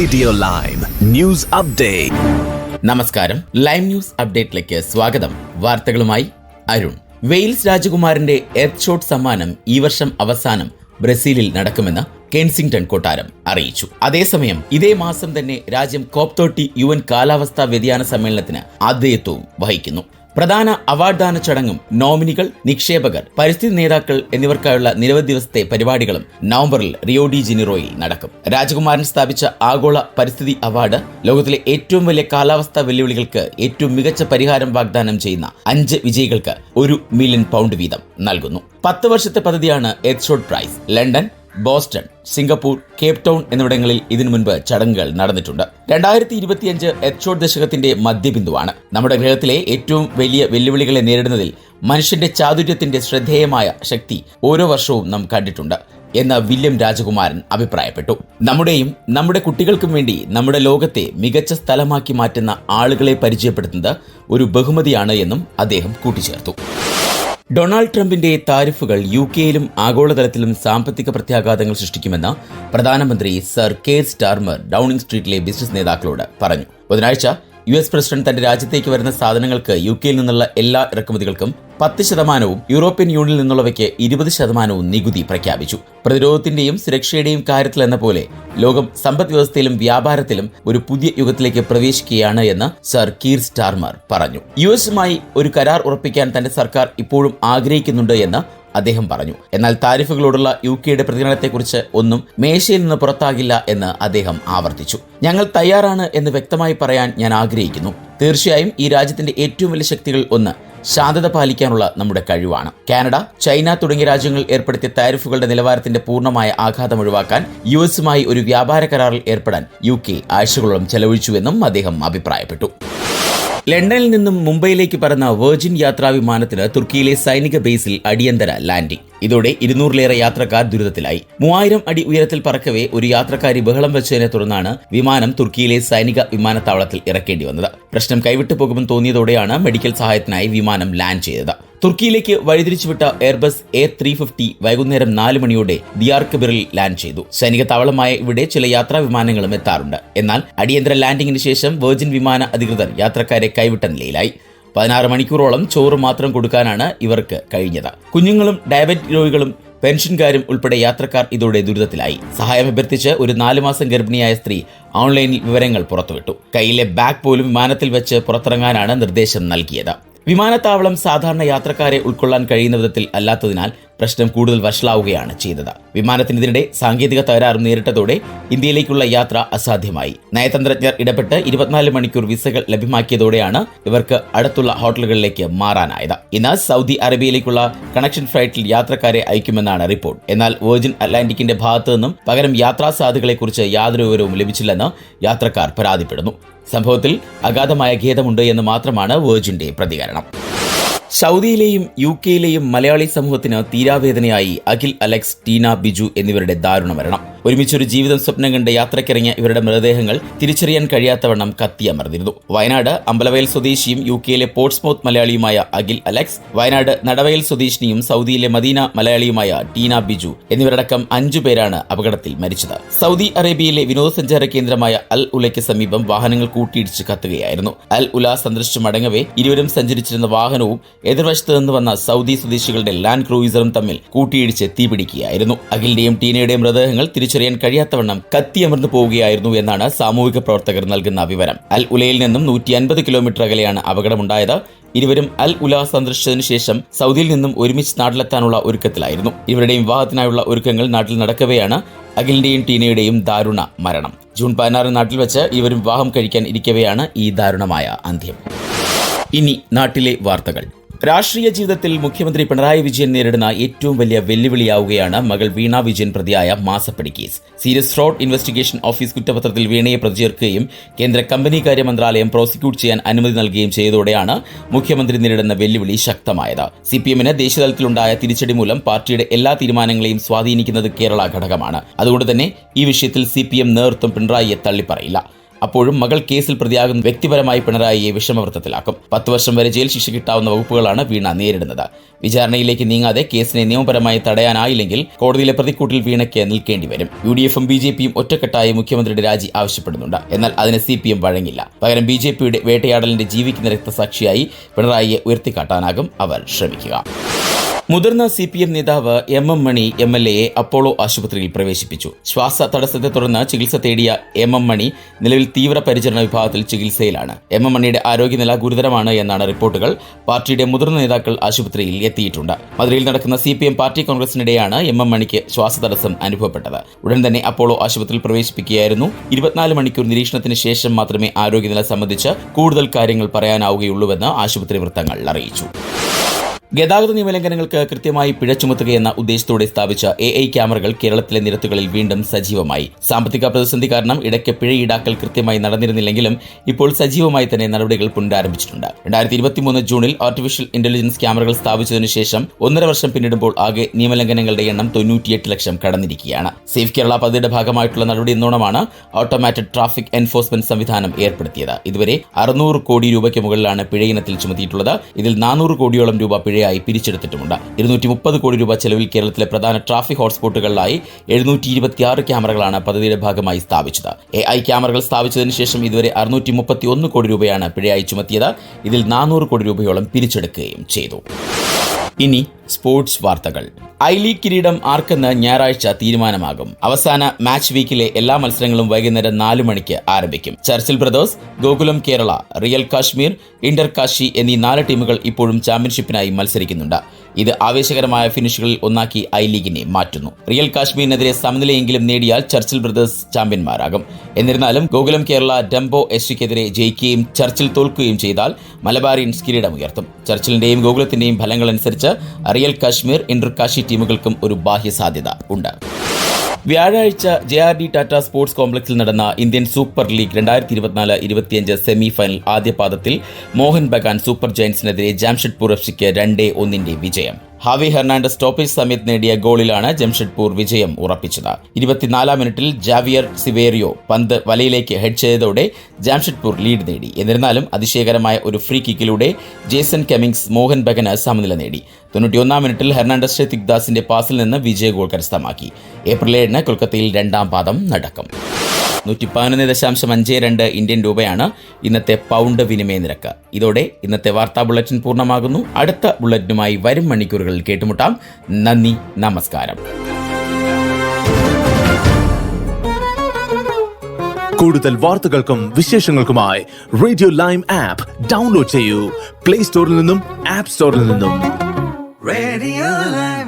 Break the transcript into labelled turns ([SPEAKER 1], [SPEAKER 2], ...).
[SPEAKER 1] Radio lime news update
[SPEAKER 2] നമസ്കാരം. Lime news അപ്ഡേറ്റിലേക്ക് സ്വാഗതം. വാർത്തകളുമായി അരുൺ. വെയിൽസ് രാജകുമാരന്റെ എർത്ത് ഷോട്ട് സമ്മാനം ഈ വർഷം അവസാനം ബ്രസീലിൽ നടക്കുമെന്ന് കെൻസിംഗ്ടൺ കൊട്ടാരം അറിയിച്ചു. അതേസമയം ഇതേ മാസം തന്നെ രാജ്യം കോപ്തോട്ടി യു എൻ കാലാവസ്ഥാ വ്യതിയാന സമ്മേളനത്തിന് ആതിഥേയത്വവും വഹിക്കുന്നു. പ്രധാന അവാർഡ് ദാന ചടങ്ങും നോമിനികൾ നിക്ഷേപകർ പരിസ്ഥിതി നേതാക്കൾ എന്നിവർക്കായുള്ള നിരവധി ദിവസത്തെ പരിപാടികളും നവംബറിൽ റിയോ ഡി ജിനിറോയിൽ നടക്കും. രാജകുമാരൻ സ്ഥാപിച്ച ആഗോള പരിസ്ഥിതി അവാർഡ് ലോകത്തിലെ ഏറ്റവും വലിയ കാലാവസ്ഥാ വെല്ലുവിളികൾക്ക് ഏറ്റവും മികച്ച പരിഹാരം വാഗ്ദാനം ചെയ്യുന്ന അഞ്ച് വിജയികൾക്ക് ഒരു മില്യൺ പൗണ്ട് വീതം നൽകുന്നു. പത്ത് വർഷത്തെ പദ്ധതിയാണ് Earthshot Prize London Boston Singapore Cape Town എന്നിവിടങ്ങളിൽ ഇതിനു മുൻപ് ചടങ്ങുകൾ നടന്നിട്ടുണ്ട്. രണ്ടായിരത്തി ഇരുപത്തിയഞ്ച് എച്ച്ഒ ദശകത്തിന്റെ മധ്യബിന്ദുവാണ്. നമ്മുടെ ഗ്രഹത്തിലെ ഏറ്റവും വലിയ വെല്ലുവിളികളെ നേരിടുന്നതിൽ മനുഷ്യന്റെ ചാതുര്യത്തിന്റെ ശ്രദ്ധേയമായ ശക്തി ഓരോ വർഷവും നാം കണ്ടിട്ടുണ്ട് എന്ന് വില്യം രാജകുമാരൻ അഭിപ്രായപ്പെട്ടു. നമ്മുടെയും നമ്മുടെ കുട്ടികൾക്കും വേണ്ടി നമ്മുടെ ലോകത്തെ മികച്ച സ്ഥലമാക്കി മാറ്റുന്ന ആളുകളെ പരിചയപ്പെടുത്തുന്നത് ഒരു ബഹുമതിയാണ് എന്നും അദ്ദേഹം കൂട്ടിച്ചേർത്തു. ഡൊണാൾഡ് ട്രംപിന്റെ താരിഫുകൾ യു കെയിലും ആഗോളതലത്തിലും സാമ്പത്തിക പ്രത്യാഘാതങ്ങൾ സൃഷ്ടിക്കുമെന്ന് പ്രധാനമന്ത്രി സർ കെ സ്റ്റാർമർ ഡൌണിംഗ് സ്ട്രീറ്റിലെ ബിസിനസ് നേതാക്കളോട് പറഞ്ഞു. ബുധനാഴ്ച യു എസ് പ്രസിഡന്റ് തന്റെ രാജ്യത്തേക്ക് വരുന്ന സാധനങ്ങൾക്ക് യു കെയിൽ നിന്നുള്ള എല്ലാ ഇറക്കുമതികൾക്കും പത്ത് ശതമാനവും യൂറോപ്യൻ യൂണിയനിൽ നിന്നുള്ളവയ്ക്ക് ഇരുപത് ശതമാനവും നികുതി പ്രഖ്യാപിച്ചു. പ്രതിരോധത്തിന്റെയും സുരക്ഷയുടെയും കാര്യത്തിൽ എന്ന പോലെ ലോകം സമ്പദ് വ്യവസ്ഥയിലും വ്യാപാരത്തിലും ഒരു പുതിയ യുഗത്തിലേക്ക് പ്രവേശിക്കുകയാണ് എന്ന് സർ കീർ സ്റ്റാർമർ പറഞ്ഞു. യു എസുമായി ഒരു കരാർ ഉറപ്പിക്കാൻ തന്റെ സർക്കാർ ഇപ്പോഴും ആഗ്രഹിക്കുന്നുണ്ട് എന്ന് അദ്ദേഹം പറഞ്ഞു. എന്നാൽ താരിഫുകളോടുള്ള യു കെയുടെ പ്രതികരണത്തെക്കുറിച്ച് ഒന്നും മേശയിൽ നിന്ന് പുറത്താകില്ല എന്ന് അദ്ദേഹം ആവർത്തിച്ചു. ഞങ്ങൾ തയ്യാറാണ് എന്ന് വ്യക്തമായി പറയാൻ ഞാൻ ആഗ്രഹിക്കുന്നു. തീർച്ചയായും ഈ രാജ്യത്തിന്റെ ഏറ്റവും വലിയ ശക്തികൾ ഒന്ന് ശാന്തത പാലിക്കാനുള്ള നമ്മുടെ കഴിവാണ്. കാനഡ ചൈന തുടങ്ങിയ രാജ്യങ്ങൾ ഏർപ്പെടുത്തിയ താരിഫുകളുടെ നിലവാരത്തിന്റെ പൂർണമായ ആഘാതം ഒഴിവാക്കാൻ യു എസുമായി ഒരു വ്യാപാര കരാറിൽ ഏർപ്പെടാൻ യു കെ ആഴ്ചകളോളം ചെലവഴിച്ചുവെന്നും അദ്ദേഹം അഭിപ്രായപ്പെട്ടു. ലണ്ടനിൽ നിന്നും മുംബൈയിലേക്ക് പറന്ന വെർജിൻ യാത്രാ വിമാനത്തിന് തുർക്കിയിലെ സൈനിക ബേസിൽ അടിയന്തര ലാൻഡിംഗ് ഇതോടെ ഇരുന്നൂറിലേറെ യാത്രക്കാർ ദുരിതത്തിലായി. മൂവായിരം അടി ഉയരത്തിൽ പറക്കവേ ഒരു യാത്രക്കാരി ബഹളം വെച്ചതിനെ തുടർന്നാണ് വിമാനം തുർക്കിയിലെ സൈനിക വിമാനത്താവളത്തിൽ ഇറക്കേണ്ടി വന്നത്. പ്രശ്നം കൈവിട്ടു പോകുമെന്ന് തോന്നിയതോടെയാണ് മെഡിക്കൽ സഹായത്തിനായി വിമാനം ലാൻഡ് ചെയ്തത്. തുർക്കിയിലേക്ക് വഴിതിരിച്ചുവിട്ട എയർബസ് എ ത്രീ ഫിഫ്റ്റി വൈകുന്നേരം നാല് മണിയോടെ ദിയാർക്കബിറിൽ ലാൻഡ് ചെയ്തു. സൈനിക താവളമായ ഇവിടെ ചില യാത്രാ വിമാനങ്ങളും എത്താറുണ്ട്. എന്നാൽ അടിയന്തര ലാൻഡിംഗിന് ശേഷം വെർജിൻ വിമാന അധികൃതർ യാത്രക്കാരെ കൈവിട്ട നിലയിലായി. പതിനാറ് മണിക്കൂറോളം ചോറ് മാത്രം കൊടുക്കാനാണ് ഇവർക്ക് കഴിഞ്ഞത്. കുഞ്ഞുങ്ങളും ഡയബറ്റിക് രോഗികളും പെൻഷൻകാരും ഉൾപ്പെടെ യാത്രക്കാർ ഇതോടെ ദുരിതത്തിലായി. സഹായം അഭ്യർത്ഥിച്ച് ഒരു നാലു മാസം ഗർഭിണിയായ സ്ത്രീ ഓൺലൈനിൽ വിവരങ്ങൾ പുറത്തുവിട്ടു. കയ്യിലെ ബാഗ് പോലും വിമാനത്തിൽ വെച്ച് പുറത്തിറങ്ങാനാണ് നിർദ്ദേശം നൽകിയത്. വിമാനത്താവളം സാധാരണ യാത്രക്കാരെ ഉൾക്കൊള്ളാൻ കഴിയുന്ന വിധത്തിൽ അല്ലാത്തതിനാൽ പ്രശ്നം കൂടുതൽ വഷളാവുകയാണ് ചെയ്തത്. വിമാനത്തിനെതിരെ സാങ്കേതിക തകരാറും നേരിട്ടതോടെ ഇന്ത്യയിലേക്കുള്ള യാത്ര അസാധ്യമായി. നയതന്ത്രജ്ഞർ ഇടപെട്ട് ഇരുപത്തിനാല് മണിക്കൂർ വിസകൾ ലഭ്യമാക്കിയതോടെയാണ് ഇവർക്ക് അടുത്തുള്ള ഹോട്ടലുകളിലേക്ക് മാറാനായത്. ഇന്ന് സൗദി അറേബ്യയിലേക്കുള്ള കണക്ഷൻ ഫ്ലൈറ്റിൽ യാത്രക്കാരെ അയക്കുമെന്നാണ് റിപ്പോർട്ട്. എന്നാൽ വെർജിൻ അറ്റ്ലാന്റിക്കിന്റെ ഭാഗത്തു നിന്നും പകരം യാത്രാ സാധ്യതകളെക്കുറിച്ച് യാതൊരു വിവരവും ലഭിച്ചില്ലെന്ന് യാത്രക്കാർ പരാതിപ്പെടുന്നു. സംഭവത്തിൽ അഗാധമായ ഖേദമുണ്ട് എന്ന് മാത്രമാണ് വേർജിന്റെ പ്രതികരണം. സൗദിയിലെയും യു കെയിലെയും മലയാളി സമൂഹത്തിന് തീരാവേദനയായി അഖിൽ അലക്സ് ടീന ബിജു എന്നിവരുടെ ദാരുണ മരണം. ഒരുമിച്ചൊരു ജീവിതം സ്വപ്നം കണ്ട് യാത്രക്കിറങ്ങിയ ഇവരുടെ മൃതദേഹങ്ങൾ തിരിച്ചറിയാൻ കഴിയാത്തവണ്ണം കത്തിയമർന്നിരുന്നു. വയനാട് അമ്പലവയൽ സ്വദേശിയും യു കെയിലെ പോർട്സ്മൗത്ത് മലയാളിയുമായ അഖിൽ അലക്സ് വയനാട് നടവയൽ സ്വദേശിനിയും സൗദിയിലെ മദീന മലയാളിയുമായ ടീന ബിജു എന്നിവരടക്കം അഞ്ചു പേരാണ് അപകടത്തിൽ മരിച്ചത്. സൗദി അറേബ്യയിലെ വിനോദസഞ്ചാര കേന്ദ്രമായ അൽ ഉലയ്ക്ക് സമീപം വാഹനങ്ങൾ കൂട്ടിയിടിച്ച് കത്തുകയായിരുന്നു. അൽ ഉല സന്ദർശിച്ചു മടങ്ങവേ ഇരുവരും സഞ്ചരിച്ചിരുന്ന വാഹനവും എതിർവശത്ത് നിന്ന് വന്ന സൗദി സ്വദേശികളുടെ ലാൻഡ് ക്രൂയിസറും തമ്മിൽ കൂട്ടിയിടിച്ച് തീപിടിക്കുകയായിരുന്നു. അഖിലിന്റെയും ടീനയുടെയും മൃതദേഹങ്ങൾ തിരിച്ചറിയാൻ കഴിയാത്തവണ്ണം കത്തിയമർന്നു പോവുകയായിരുന്നു എന്നാണ് സാമൂഹിക പ്രവർത്തകർ നൽകുന്ന വിവരം. അൽ ഉലയിൽ നിന്നും നൂറ്റി അൻപത് കിലോമീറ്റർ അകലെയാണ് അപകടമുണ്ടായത്. ഇരുവരും അൽ ഉല സന്ദർശിച്ചതിനു ശേഷം സൗദിയിൽ നിന്നും ഒരുമിച്ച് നാട്ടിലെത്താനുള്ള ഒരുക്കത്തിലായിരുന്നു. ഇവരുടെയും വിവാഹത്തിനായുള്ള ഒരുക്കങ്ങൾ നാട്ടിൽ നടക്കവെയാണ് അഖിലിന്റെയും ടീനയുടെയും ദാരുണ മരണം. ജൂൺ പതിനാറ് നാട്ടിൽ വെച്ച് ഇവരും വിവാഹം കഴിക്കാൻ ഇരിക്കവെയാണ് ഈ ദാരുണമായ അന്ത്യം. ഇനി നാട്ടിലെ വാർത്തകൾ. രാഷ്ട്രീയ ജീവിതത്തിൽ മുഖ്യമന്ത്രി പിണറായി വിജയൻ നേരിടുന്ന ഏറ്റവും വലിയ വെല്ലുവിളിയാവുകയാണ് മകൾ വീണ വിജയൻ പ്രതിയായ മാസപ്പടി case. Serious fraud investigation office കുറ്റപത്രത്തിൽ വീണയെ പ്രതി ചേർക്കുകയും കേന്ദ്ര കമ്പനികാര്യ മന്ത്രാലയം പ്രോസിക്യൂട്ട് ചെയ്യാൻ അനുമതി നൽകുകയും ചെയ്തതോടെയാണ് മുഖ്യമന്ത്രി നേരിടുന്ന വെല്ലുവിളി ശക്തമായത്. സി പി എമ്മിന് ദേശീയതലത്തിലുണ്ടായ തിരിച്ചടി മൂലം പാർട്ടിയുടെ എല്ലാ തീരുമാനങ്ങളെയും സ്വാധീനിക്കുന്നത് കേരള ഘടകമാണ്. അതുകൊണ്ട് തന്നെ ഈ വിഷയത്തിൽ സി പി എം നേതൃത്വം പിണറായിയെ തള്ളിപ്പറയില്ല. അപ്പോഴും മകൾ കേസിൽ പ്രതിയാകുന്ന വ്യക്തിപരമായി പിണറായിയെ വിഷമവൃത്തത്തിലാക്കും. പത്ത് വർഷം വരെ ജയിൽ ശിക്ഷ കിട്ടാവുന്ന വകുപ്പുകളാണ് വീണ നേരിടുന്നത്. വിചാരണയിലേക്ക് നീങ്ങാതെ കേസിനെ നിയമപരമായി തടയാനായില്ലെങ്കിൽ കോടതിയിലെ പ്രതിക്കൂട്ടിൽ വീണയ്ക്ക് നിൽക്കേണ്ടി വരും. യു ഡി എഫും ബി ജെ പിയും ഒറ്റക്കെട്ടായി മുഖ്യമന്ത്രിയുടെ രാജി ആവശ്യപ്പെടുന്നുണ്ട്. എന്നാൽ അതിന് സി പി എം വഴങ്ങില്ല. പകരം ബി ജെ പിയുടെ വേട്ടയാടലിന്റെ ജീവിക്കുന്ന രക്തസാക്ഷിയായി പിണറായിയെ ഉയർത്തിക്കാട്ടാനാകും അവർ ശ്രമിക്കുക. മുതിർന്ന സി പി എം നേതാവ് M M Mani M L എയെ Apollo ആശുപത്രിയിൽ പ്രവേശിപ്പിച്ചു. ശ്വാസ തടസ്സത്തെ തുടർന്ന് ചികിത്സ തേടിയ എം എം മണി നിലവിൽ തീവ്ര പരിചരണ വിഭാഗത്തിൽ ചികിത്സയിലാണ്. എം എം മണിയുടെ ആരോഗ്യനില ഗുരുതരമാണ് എന്നാണ് റിപ്പോർട്ടുകൾ പാർട്ടിയുടെ മുതിർന്ന നേതാക്കൾ ആശുപത്രിയിൽ എത്തിയിട്ടുണ്ട്. മധുരയിൽ നടക്കുന്ന സി പി എം പാർട്ടി കോൺഗ്രസിനിടെയാണ് എം എം മണിക്ക് ശ്വാസതടസ്സം അനുഭവപ്പെട്ടത്. ഉടൻ തന്നെ അപ്പോളോ ആശുപത്രിയിൽ പ്രവേശിപ്പിക്കുകയായിരുന്നു. ഇരുപത്തിനാല് മണിക്കൂർ നിരീക്ഷണത്തിന് ശേഷം മാത്രമേ ആരോഗ്യനില സംബന്ധിച്ച് കൂടുതൽ കാര്യങ്ങൾ പറയാനാവുകയുള്ളൂവെന്ന് ആശുപത്രി വൃത്തങ്ങൾ അറിയിച്ചു. ഗതാഗത നിയമലംഘനങ്ങൾക്ക് കൃത്യമായി പിഴ ചുമത്തുകയെന്ന ഉദ്ദേശത്തോടെ സ്ഥാപിച്ച എ ഐ ക്യാമറകൾ കേരളത്തിലെ നിരത്തുകളിൽ വീണ്ടും സജീവമായി. സാമ്പത്തിക പ്രതിസന്ധി കാരണം ഇടയ്ക്ക് പിഴ ഈടാക്കൽ കൃത്യമായി നടന്നിരുന്നില്ലെങ്കിലും ഇപ്പോൾ സജീവമായി തന്നെ നടപടികൾ പുനരാരംഭിച്ചിട്ടുണ്ട് രണ്ടായിരത്തി ഇരുപത്തിമൂന്ന് ജൂണിൽ ആർട്ടിഫിഷ്യൽ ഇന്റലിജൻസ് ക്യാമറകൾ സ്ഥാപിച്ചതിനു ശേഷം ഒന്നര വർഷം പിന്നിടുമ്പോൾ ആകെ നിയമലംഘനങ്ങളുടെ എണ്ണം തൊണ്ണൂറ്റിയെട്ട് ലക്ഷം കടന്നിരിക്കുകയാണ്. സേഫ് കേരള പദ്ധതിയുടെ ഭാഗമായിട്ടുള്ള നടപടി എന്നോണമാണ് ഓട്ടോമാറ്റിക് ട്രാഫിക് എൻഫോഴ്സ്മെന്റ് സംവിധാനം ഏർപ്പെടുത്തിയത്. ഇതുവരെ അറുന്നൂറ് കോടി രൂപയ്ക്ക് മുകളിലാണ് പിഴ ഇനത്തിൽ ചുമത്തിയിട്ടുള്ളത്. ഇതിൽ നാനൂറ് കോടിയോളം രൂപ പിഴയായി പിരിച്ചെടുത്തിട്ടുമുണ്ട്. ഇരുന്നൂറ്റി മുപ്പത് കോടി രൂപ ചെലവിൽ കേരളത്തിലെ പ്രധാന ട്രാഫിക് ഹോട്ട്സ്പോട്ടുകളിലായി എഴുന്നൂറ്റി ഇരുപത്തിയാറ് ക്യാമറകളാണ് പദ്ധതിയുടെ ഭാഗമായി സ്ഥാപിച്ചത്. എ ഐ ക്യാമറകൾ സ്ഥാപിച്ചതിന് ശേഷം ഇതുവരെ അറുന്നൂറ്റി മുപ്പത്തി ഒന്ന് കോടി രൂപയാണ് പിഴയായി ചുമത്തിയത്. ഇതിൽ നാനൂറ് കോടി രൂപയോളം പിരിച്ചെടുക്കുകയും ചെയ്തു. ഇനി സ്പോർട്സ് വാർത്തകൾ. ഐ ലീഗ് കിരീടം ആർക്കെന്ന് ഞായറാഴ്ച തീരുമാനമാകും. അവസാന മാച്ച് വീക്കിലെ എല്ലാ മത്സരങ്ങളും വൈകുന്നേരം നാല് മണിക്ക് ആരംഭിക്കും. Churchill Brothers Gokulam Kerala Real Kashmir Inter Kashi എന്നീ നാല് ടീമുകൾ ഇപ്പോഴും ചാമ്പ്യൻഷിപ്പിനായി മത്സരിക്കുന്നുണ്ട്. ഇത് ആവേശകരമായ ഫിനിഷുകളിൽ ഒന്നാക്കി ഐ ലീഗിനെ മാറ്റുന്നു. റിയൽ കാശ്മീരിനെതിരെ സമനിലയെങ്കിലും നേടിയാൽ ചർച്ചിൽ ബ്രദേഴ്സ് ചാമ്പ്യന്മാരാകും. എന്നിരുന്നാലും ഗോകുലം കേരള ഡംബോ എസ് സിക്കെതിരെ ജയിക്കുകയും ചർച്ചിൽ തോൽക്കുകയും ചെയ്താൽ മലബാറിയൻസ് കിരീടമുയർത്തും. ചർച്ചിലിന്റെയും ഗോകുലത്തിന്റെയും ഫലങ്ങളനുസരിച്ച് റിയൽ കാശ്മീർ ഇന്റർ കാശി ടീമുകൾക്കും ഒരു ബാഹ്യ സാധ്യത ഉണ്ട്. വ്യാഴാഴ്ച J R D Tata sports കോംപ്ലക്സിൽ നടന്ന ഇന്ത്യൻ സൂപ്പർ ലീഗ് രണ്ടായിരത്തി ഇരുപത്തിനാല് ഇരുപത്തിയഞ്ച് സെമി ഫൈനൽ ആദ്യ പാദത്തിൽ മോഹൻ ബഗാൻ സൂപ്പർ ജയൻസിനെതിരെ ജാംഷഡ്പൂർ എഫ് സിക്ക് രണ്ടേ ഒന്നിന്റെ വിജയം. ഹാവി ഹെർണാണ്ടസ് സ്റ്റോപ്പേജ് സമയത്ത് നേടിയ ഗോളിലാണ് ജംഷഡ്പൂർ വിജയം ഉറപ്പിച്ചത്. ഇരുപത്തിനാലാം മിനിറ്റിൽ ജാവിയർ സിവേറിയോ പന്ത് വലയിലേക്ക് ഹെഡ് ചെയ്തതോടെ ജംഷഡ്പൂർ ലീഡ് നേടി. എന്നിരുന്നാലും അതിശയകരമായ ഒരു ഫ്രീ കിക്കിലൂടെ ജേസൺ കെമിങ്സ് മോഹൻ ബഗന് സമനില നേടി. തൊണ്ണൂറ്റിയൊന്നാം മിനിറ്റിൽ ഹെർണാണ്ടസ് ഷെത്തിക് ദാസിന്റെ പാസിൽ നിന്ന് വിജയ ഗോൾ കരസ്ഥമാക്കി. ഏപ്രിൽ ഏഴിന് കൊൽക്കത്തയിൽ രണ്ടാം പാദം നടക്കും. നൂറ്റി പതിനൊന്ന് ദശാംശം അഞ്ച് രണ്ട് ഇന്ത്യൻ രൂപയാണ് ഇന്നത്തെ പൗണ്ട് വിനിമയ നിരക്ക്. ഇതോടെ ഇന്നത്തെ വാർത്താ ബുള്ളറ്റിൻ പൂർണമാകുന്നു. അടുത്ത ബുള്ളറ്റിനുമായി വരും മണിക്കൂറുകളിൽ കേട്ടുമുട്ടാം. നന്ദി നമസ്കാരം.
[SPEAKER 1] കൂടുതൽ വാർത്തകൾക്കും വിശേഷങ്ങൾക്കുമായി റേഡിയോ ലൈം ആപ്പ് ഡൗൺലോഡ് ചെയ്യൂ. പ്ലേ സ്റ്റോറിൽ നിന്നും ആപ്പ് സ്റ്റോറിൽ നിന്നും.
[SPEAKER 3] Live.